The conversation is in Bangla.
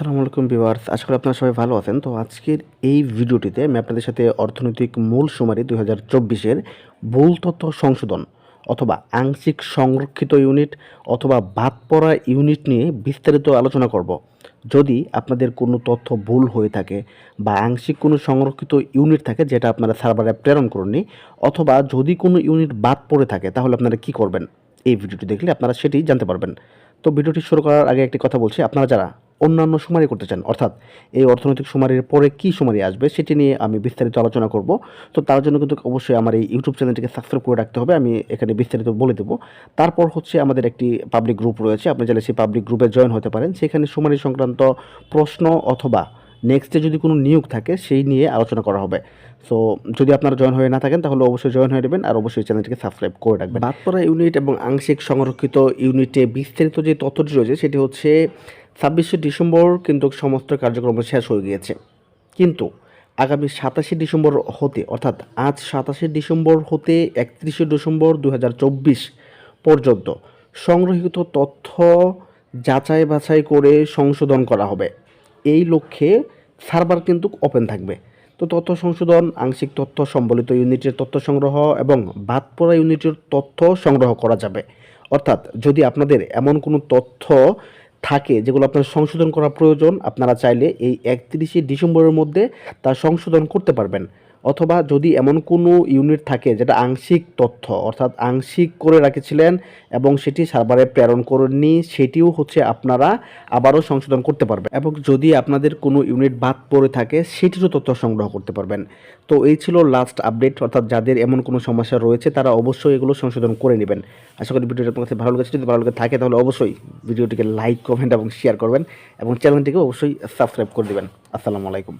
আসসালামু আলাইকুম ভিউয়ার্স, আশা করি আপনারা সবাই ভালো আছেন। তো আজকের এই ভিডিওটিতে আমি আপনাদের সাথে অর্থনৈতিক মূল সুমারি দুই হাজার চব্বিশের ভুল তথ্য সংশোধন অথবা আংশিক সংরক্ষিত ইউনিট অথবা বাদ পড়া ইউনিট নিয়ে বিস্তারিত আলোচনা করব। যদি আপনাদের কোনো তথ্য ভুল হয়ে থাকে বা আংশিক কোনো সংরক্ষিত ইউনিট থাকে যেটা আপনারা সার্ভারে প্রেরণ করেননি অথবা যদি কোনো ইউনিট বাদ পড়ে থাকে, তাহলে আপনারা কি করবেন? এই ভিডিওটি দেখলে আপনারা সেটি জানতে পারবেন। তো ভিডিওটি শুরু করার আগে একটি কথা বলছি, আপনারা যারা অন্যান্য সুমারি করতে চান। অর্থাৎ এই অর্থনৈতিক সুমারির পরে কি সুমারি আসবে সেটি নিয়ে আমি বিস্তারিত আলোচনা করব। তো তার জন্য কিন্তু অবশ্যই আমার এই ইউটিউব চ্যানেলটিকে সাবস্ক্রাইব করে রাখতে হবে। আমি এখানে বিস্তারিত বলে দেবো। তারপর হচ্ছে আমাদের একটি পাবলিক গ্রুপ রয়েছে। আপনি চাইলে সেই পাবলিক গ্রুপে জয়েন হতে পারেন। সেখানে সুমারি সংক্রান্ত প্রশ্ন অথবা নেক্সটে যদি কোনো নিয়োগ থাকে, সেই নিয়ে আলোচনা করা হবে। সো যদি আপনারা জয়েন হয়ে না থাকেন, তাহলে অবশ্যই জয়েন হয়ে নেবেন আর অবশ্যই চ্যানেলটিকে সাবস্ক্রাইব করে রাখবেন। বাদপড়া ইউনিট এবং আংশিক সংরক্ষিত ইউনিটে বিস্তারিত যে তথ্যটি রয়েছে, সেটি হচ্ছে ছাব্বিশে ডিসেম্বর কিন্তু সমস্ত কার্যক্রম শেষ হয়ে গিয়েছে। কিন্তু আগামী সাতাশে ডিসেম্বর হতে, অর্থাৎ আজ সাতাশে ডিসেম্বর হতে একত্রিশে ডিসেম্বর দু হাজার চব্বিশ পর্যন্ত সংগ্রহীত তথ্য যাচাই বাছাই করে সংশোধন করা হবে। এই লক্ষ্যে সার্ভার কিন্তু ওপেন থাকবে। তো তথ্য সংশোধন, আংশিক তথ্য সম্বলিত ইউনিটের তথ্য সংগ্রহ এবং বাদ পড়া ইউনিটের তথ্য সংগ্রহ করা যাবে। অর্থাৎ যদি আপনাদের এমন কোনো তথ্য থাকে যেগুলো আপনার সংশোধন করা প্রয়োজন, আপনারা চাইলে এই একত্রিশে ডিসেম্বরের মধ্যে তা সংশোধন করতে পারবেন। অথবা যদি এমন কোনো ইউনিট থাকে যেটা আংশিক তথ্য, অর্থাৎ আংশিক করে রাখেছিলেন এবং সেটি সার্ভারে প্রেরণ করেননি, সেটিও হচ্ছে আপনারা আবারও সংশোধন করতে পারবেন। এবং যদি আপনাদের কোনো ইউনিট বাদ পড়ে থাকে, সেটিরও তথ্য সংগ্রহ করতে পারবেন। তো এই ছিল লাস্ট আপডেট অর্থাৎ যাদের এমন কোনো সমস্যা রয়েছে, তারা অবশ্যই এগুলো সংশোধন করে নেবেন। আশা করি ভিডিওটি আপনার কাছে ভালো লেগেছে। যদি ভালো লেগে থাকে, তাহলে অবশ্যই ভিডিওটিকে লাইক কমেন্ট এবং শেয়ার করবেন এবং চ্যানেলটিকে অবশ্যই সাবস্ক্রাইব করে দেবেন। আসসালামু আলাইকুম।